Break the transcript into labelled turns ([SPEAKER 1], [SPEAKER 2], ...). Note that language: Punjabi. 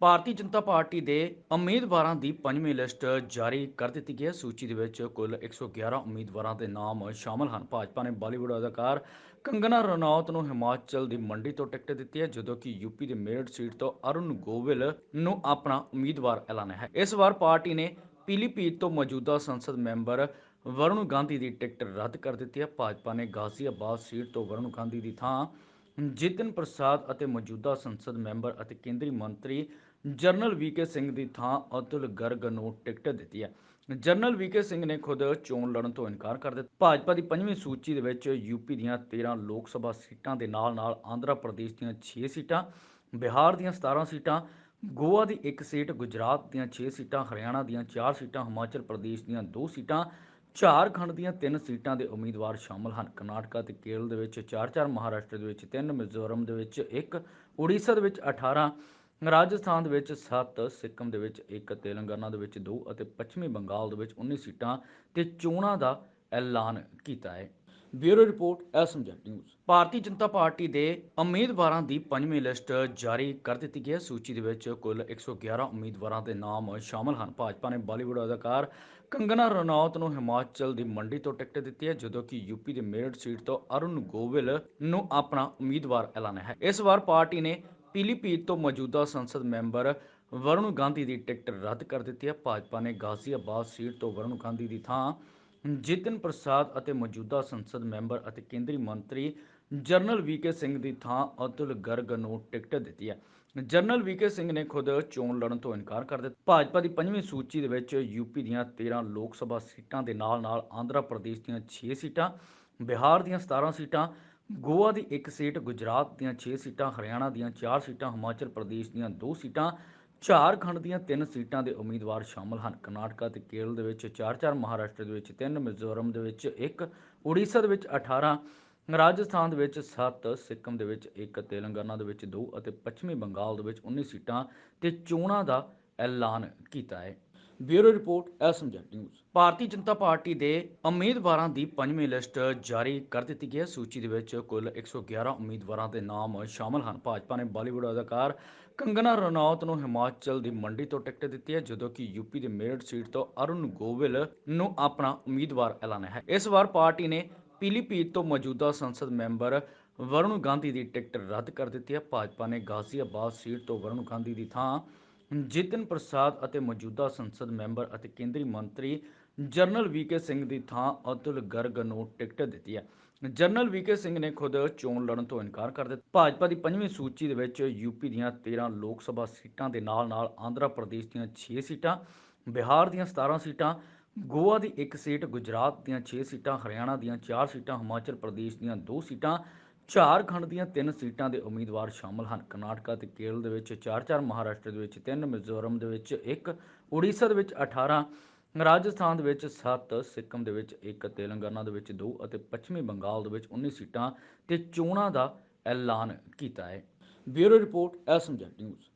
[SPEAKER 1] ਭਾਰਤੀ ਜਨਤਾ ਪਾਰਟੀ ਦੇ ਉਮੀਦਵਾਰਾਂ ਦੀ ਪੰਜਵੀਂ ਲਿਸਟ ਜਾਰੀ ਕਰ ਦਿੱਤੀ ਗਈ ਹੈ। ਸੂਚੀ ਦੇ ਵਿੱਚ ਕੁੱਲ 111 ਉਮੀਦਵਾਰਾਂ ਦੇ ਨਾਮ ਸ਼ਾਮਲ ਹਨ। ਭਾਜਪਾ ਨੇ ਬਾਲੀਵੁੱਡ ਅਦਾਕਾਰ ਕੰਗਨਾ ਰਣੌਤ ਨੂੰ ਹਿਮਾਚਲ ਦੀ ਮੰਡੀ ਤੋਂ ਟਿਕਟ ਦਿੱਤੀ ਹੈ, ਜਦੋਂ ਕਿ ਯੂਪੀ ਦੀ ਮੇਰਠ ਸੀਟ ਤੋਂ ਅਰੁਣ ਗੋਵਿਲ ਨੂੰ ਆਪਣਾ ਉਮੀਦਵਾਰ ਐਲਾਨਿਆ ਹੈ। ਇਸ ਵਾਰ ਪਾਰਟੀ ਨੇ ਪੀਲੀਭੀਤ ਤੋਂ ਮੌਜੂਦਾ ਸੰਸਦ ਮੈਂਬਰ ਵਰੁਣ ਗਾਂਧੀ ਦੀ ਟਿਕਟ ਰੱਦ ਕਰ ਦਿੱਤੀ ਹੈ। ਭਾਜਪਾ ਨੇ ਗਾਜ਼ੀਆਬਾਦ ਸੀਟ ਤੋਂ ਵਰੁਣ ਗਾਂਧੀ ਦੀ ਥਾਂ ਜਿਤਨ ਪ੍ਰਸਾਦ ਅਤੇ ਮੌਜੂਦਾ ਸੰਸਦ ਮੈਂਬਰ ਅਤੇ ਕੇਂਦਰੀ ਮੰਤਰੀ ਜਨਰਲ ਵੀਕੇ ਸਿੰਘ ਦੀ ਥਾਂ ਅਤੁਲ ਗਰਗ ਨੂੰ ਟਿਕਟ ਦਿੱਤੀ ਹੈ। ਜਨਰਲ ਵੀਕੇ ਸਿੰਘ ਨੇ ਖੁਦ ਚੋਣ ਲੜਨ ਤੋਂ ਇਨਕਾਰ ਕਰ ਦਿੱਤਾ। ਭਾਜਪਾ ਦੀ ਪੰਜਵੀਂ ਸੂਚੀ ਦੇ ਵਿੱਚ ਯੂਪੀ ਦੀਆਂ 13 ਲੋਕ ਸਭਾ ਸੀਟਾਂ ਦੇ ਨਾਲ-ਨਾਲ ਆਂਧਰਾ ਪ੍ਰਦੇਸ਼ ਦੀਆਂ 6 ਸੀਟਾਂ, ਬਿਹਾਰ ਦੀਆਂ 17 ਸੀਟਾਂ, ਗੋਆ ਦੀ 1 ਸੀਟ, ਗੁਜਰਾਤ ਦੀਆਂ 6 ਸੀਟਾਂ, ਹਰਿਆਣਾ ਦੀਆਂ 4 ਸੀਟਾਂ, ਹਿਮਾਚਲ ਪ੍ਰਦੇਸ਼ ਦੀਆਂ 2 ਸੀਟਾਂ, ਝਾਰਖੰਡ ਦੀਆਂ 3 ਸੀਟਾਂ ਦੇ ਉਮੀਦਵਾਰ ਸ਼ਾਮਲ ਹਨ। ਕਰਨਾਟਕਾ ਤੇ ਕੇਰਲ ਦੇ ਵਿੱਚ 4-4 ਮਹਾਰਾਸ਼ਟਰ ਦੇ ਵਿੱਚ 3 ਮਿਜ਼ੋਰਮ ਦੇ ਵਿੱਚ 1 ਉੜੀਸਾ ਦੇ ਵਿੱਚ 18 ਰਾਜਸਥਾਨ ਦੇ ਵਿੱਚ 7 ਸਿੱਕਮ ਦੇ ਵਿੱਚ 1 ਤੇਲੰਗਾਨਾ ਦੇ ਵਿੱਚ 2 ਅਤੇ ਪੱਛਮੀ ਬੰਗਾਲ ਦੇ ਵਿੱਚ 19 ਸੀਟਾਂ ਤੇ ਚੋਣਾਂ ਦਾ ਐਲਾਨ ਕੀਤਾ ਹੈ। ਬਿਊਰੋ ਰਿਪੋਰਟ ਐਸਐਮਜੈਟ ਨਿਊਜ਼। ਭਾਰਤੀ ਜਨਤਾ ਪਾਰਟੀ ਦੇ ਉਮੀਦਵਾਰਾਂ ਦੀ ਪੰਜਵੀਂ ਲਿਸਟ ਜਾਰੀ ਕਰ ਦਿੱਤੀ ਗਈ ਹੈ। ਸੂਚੀ ਦੇ ਵਿੱਚ ਕੁੱਲ 111 ਉਮੀਦਵਾਰਾਂ ਦੇ ਨਾਮ ਸ਼ਾਮਲ ਹਨ। ਭਾਜਪਾ ਨੇ ਬਾਲੀਵੁੱਡ ਅਦਾਕਾਰ ਕੰਗਨਾ ਰਣੌਤ ਨੂੰ ਹਿਮਾਚਲ ਦੀ ਮੰਡੀ ਤੋਂ ਟਿਕਟ ਦਿੱਤੀ ਹੈ, ਜਦੋਂ ਕਿ ਯੂਪੀ ਦੇ ਮੇਰਠ ਸੀਟ ਤੋਂ ਅਰੁਣ ਗੋਵਿਲ ਨੂੰ ਆਪਣਾ ਉਮੀਦਵਾਰ ਐਲਾਨਿਆ ਹੈ। ਇਸ ਵਾਰ ਪਾਰਟੀ ਨੇ ਪੀਲੀਭੀਤ ਤੋਂ ਮੌਜੂਦਾ ਸੰਸਦ ਮੈਂਬਰ ਵਰੁਣ ਗਾਂਧੀ ਦੀ ਟਿਕਟ ਰੱਦ ਕਰ ਦਿੱਤੀ ਹੈ। ਭਾਜਪਾ ਨੇ ਗਾਜ਼ੀਆਬਾਦ ਸੀਟ ਤੋਂ ਵਰੁਣ ਗਾਂਧੀ ਦੀ ਥਾਂ ਜਿਤਨ ਪ੍ਰਸਾਦ ਅਤੇ ਮੌਜੂਦਾ ਸੰਸਦ ਮੈਂਬਰ ਅਤੇ ਕੇਂਦਰੀ ਮੰਤਰੀ ਜਨਰਲ ਵੀਕੇ ਸਿੰਘ ਦੀ ਥਾਂ ਅਤੁਲ ਗਰਗ ਨੂੰ ਟਿਕਟ ਦਿੱਤੀ ਹੈ। ਜਨਰਲ ਵੀਕੇ ਸਿੰਘ ਨੇ ਖੁਦ ਚੋਣ ਲੜਨ ਤੋਂ ਇਨਕਾਰ ਕਰ ਦਿੱਤਾ। ਭਾਜਪਾ ਦੀ ਪੰਜਵੀਂ ਸੂਚੀ ਦੇ ਵਿੱਚ ਯੂਪੀ ਦੀਆਂ 13 ਲੋਕ ਸਭਾ ਸੀਟਾਂ ਦੇ ਨਾਲ-ਨਾਲ ਆਂਧਰਾ ਪ੍ਰਦੇਸ਼ ਦੀਆਂ 6 ਸੀਟਾਂ, ਬਿਹਾਰ ਦੀਆਂ 17 ਸੀਟਾਂ ਗੋਆ ਦੀ ਇੱਕ ਸੀਟ ਗੁਜਰਾਤ ਦੀਆਂ 6 ਸੀਟਾਂ, ਹਰਿਆਣਾ ਦੀਆਂ 4 ਸੀਟਾਂ, ਹਿਮਾਚਲ ਪ੍ਰਦੇਸ਼ ਦੀਆਂ 2 ਸੀਟਾਂ, ਝਾਰਖੰਡ ਦੀਆਂ 3 ਸੀਟਾਂ ਦੇ ਉਮੀਦਵਾਰ ਸ਼ਾਮਲ ਹਨ। ਕਰਨਾਟਕਾ ਤੇ ਕੇਰਲ ਦੇ ਵਿੱਚ 4-4 ਮਹਾਰਾਸ਼ਟਰ ਦੇ ਵਿੱਚ 3 ਮਿਜ਼ੋਰਮ ਦੇ ਵਿੱਚ 1 ਉੜੀਸਾ ਦੇ ਵਿੱਚ 18 ਰਾਜਸਥਾਨ ਦੇ ਵਿੱਚ 7 ਸਿੱਕਮ ਦੇ ਵਿੱਚ 1 ਤੇਲੰਗਾਨਾ ਦੇ ਵਿੱਚ 2 ਅਤੇ ਪੱਛਮੀ ਬੰਗਾਲ ਦੇ ਵਿੱਚ 19 ਸੀਟਾਂ ਤੇ ਚੋਣਾਂ ਦਾ ਐਲਾਨ ਕੀਤਾ ਹੈ। ਬਿਊਰੋ ਰਿਪੋਰਟ ਐਸਐਮਜੈਟ ਨਿਊਜ਼। ਭਾਰਤੀ ਜਨਤਾ ਪਾਰਟੀ ਦੇ ਉਮੀਦਵਾਰਾਂ ਦੀ ਪੰਜਵੀਂ ਲਿਸਟ ਜਾਰੀ ਕਰ ਦਿੱਤੀ ਗਈ ਹੈ। ਸੂਚੀ ਦੇ ਵਿੱਚ ਕੁੱਲ 111 ਉਮੀਦਵਾਰਾਂ ਦੇ ਨਾਮ ਸ਼ਾਮਲ ਹਨ। ਭਾਜਪਾ ਨੇ ਬਾਲੀਵੁੱਡ ਅਦਾਕਾਰ ਕੰਗਨਾ ਰਣੌਤ ਨੂੰ ਹਿਮਾਚਲ ਦੀ ਮੰਡੀ ਤੋਂ ਟਿਕਟ ਦਿੱਤੀ ਹੈ, ਜਦੋਂ ਕਿ ਯੂਪੀ ਦੇ ਮੇਰਠ ਸੀਟ ਤੋਂ ਅਰੁਣ ਗੋਵਿਲ ਨੂੰ ਆਪਣਾ ਉਮੀਦਵਾਰ ਐਲਾਨਿਆ ਹੈ। ਇਸ ਵਾਰ ਪਾਰਟੀ ਨੇ ਪੀਲੀਭੀਤ ਤੋਂ ਮੌਜੂਦਾ ਸੰਸਦ ਮੈਂਬਰ ਵਰੁਣ ਗਾਂਧੀ ਦੀ ਟਿਕਟ ਰੱਦ ਕਰ ਦਿੱਤੀ ਹੈ। ਭਾਜਪਾ ਨੇ ਗਾਜ਼ੀਆਬਾਦ ਸੀਟ ਤੋਂ ਵਰੁਣ ਗਾਂਧੀ ਦੀ ਥਾਂ ਜਿਤਨ ਪ੍ਰਸਾਦ ਅਤੇ ਮੌਜੂਦਾ ਸੰਸਦ ਮੈਂਬਰ ਅਤੇ ਕੇਂਦਰੀ ਮੰਤਰੀ ਜਨਰਲ ਵੀਕੇ ਸਿੰਘ ਦੀ ਥਾਂ ਅਤੁਲ ਗਰਗ ਨੂੰ ਟਿਕਟ ਦਿੱਤੀ ਹੈ। ਜਨਰਲ ਵੀਕੇ ਸਿੰਘ ਨੇ ਖੁਦ ਚੋਣ ਲੜਨ ਤੋਂ ਇਨਕਾਰ ਕਰ ਦਿੱਤਾ। ਭਾਜਪਾ ਦੀ ਪੰਜਵੀਂ ਸੂਚੀ ਦੇ ਵਿੱਚ ਯੂਪੀ ਦੀਆਂ 13 ਲੋਕ ਸਭਾ ਸੀਟਾਂ ਦੇ ਨਾਲ-ਨਾਲ ਆਂਧਰਾ ਪ੍ਰਦੇਸ਼ ਦੀਆਂ 6 ਸੀਟਾਂ, ਬਿਹਾਰ ਦੀਆਂ 17 ਸੀਟਾਂ, ਗੋਆ ਦੀ 1 ਸੀਟ, ਗੁਜਰਾਤ ਦੀਆਂ 6 ਸੀਟਾਂ, ਹਰਿਆਣਾ ਦੀਆਂ 4 ਸੀਟਾਂ, ਹਿਮਾਚਲ ਪ੍ਰਦੇਸ਼ ਦੀਆਂ 2 ਸੀਟਾਂ ਝਾਰਖੰਡ ਦੀਆਂ ਤਿੰਨ ਸੀਟਾਂ ਦੇ ਉਮੀਦਵਾਰ ਸ਼ਾਮਲ ਹਨ। ਕਰਨਾਟਕਾ ਤੇ ਕੇਰਲ ਦੇ ਵਿੱਚ 4-4 ਮਹਾਰਾਸ਼ਟਰ ਦੇ ਵਿੱਚ 3 ਮਿਜ਼ੋਰਮ ਦੇ ਵਿੱਚ 1 ਉੜੀਸਾ ਦੇ ਵਿੱਚ 18 ਰਾਜਸਥਾਨ ਦੇ ਵਿੱਚ 7 ਸਿੱਕਮ ਦੇ ਵਿੱਚ 1 ਤੇਲੰਗਾਨਾ ਦੇ ਵਿੱਚ 2 ਅਤੇ ਪੱਛਮੀ ਬੰਗਾਲ ਦੇ ਵਿੱਚ 19 ਸੀਟਾਂ ਤੇ ਚੋਣਾਂ ਦਾ ਐਲਾਨ ਕੀਤਾ ਹੈ। ਬਿਊਰੋ ਰਿਪੋਰਟ ਐਸਐਮਜੈਟ ਨਿਊਜ਼।